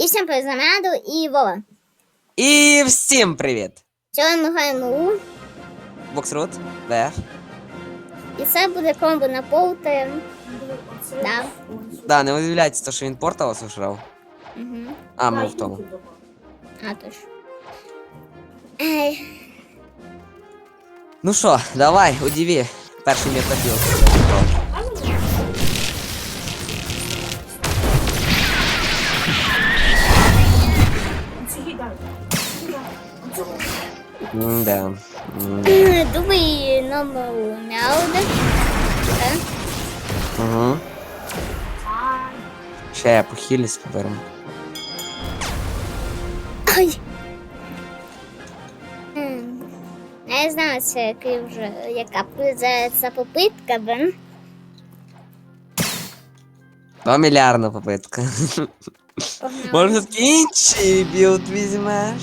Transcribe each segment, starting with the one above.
І всім привіт, з вами Аду і Вова. І всім привіт! Сьогодні ми граємо у, Боксрут, ВФ. і це буде комбо на полти. Да. Да, не удивляйтесь, то, що він портал сушрав. Угу. А, ми в тому. А то ж. Ей, Ну що, давай, удиви. Перший метабіл. Да. Думаю, номер мяуде. Угу. Ще я похилюсь. Ем, Я не знаю, це який вже, яка ця попитка, бен. Двомільярдна попитка. Погнали. Може інший білд візьмеш?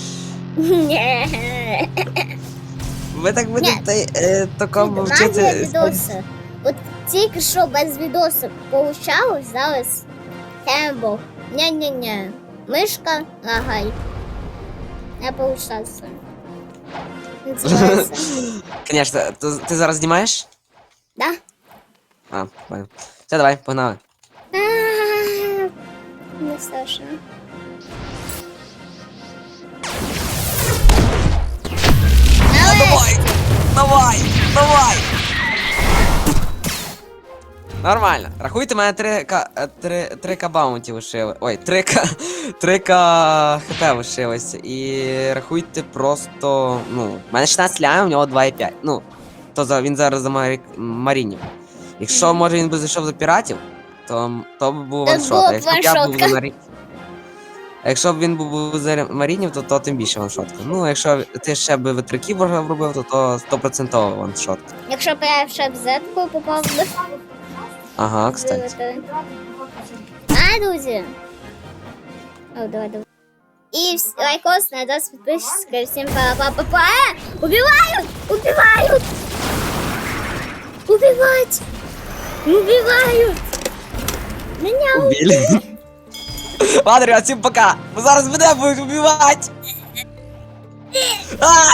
Ви так будете е, такому вчити. відоси. От тільки що без відосу получалось, зараз тембо. Ня-ня-ня. Мишка, лагай. Не получаться. Називається. Конечно, ти, ти зараз знімаєш? Да? А, понял. Все, давай, погнали. А, Не страшно. Давай! Нормально. Рахуйте, мене 3 к 3, 3 к баунті лишили. Ой, 3 к 3 к хп лишилось. І рахуйте просто. Ну, в мене 16 лямів, у нього 2,5. Ну, то за, він зараз за Марі... Марінів. Якщо, може, він би зайшов за піратів, то, то б був ваншот. А якщо б я був за Марі... А якщо б він був за Марінів, то, то тим більше ваншотка. Ну, якщо ти ще б витриків робив, то то 100% ваншотка. Якщо б я ще в зетку попав би. Ага, кстати. А, друзі. О, давай, давай. І лайкос на 20 підписчиків. Всім па-па-па-па. Убивают! Убивают! Убивать! Убивают! Меня Убили. Ладно, ребят, всім пока. Ми зараз мене будуть убивати. А!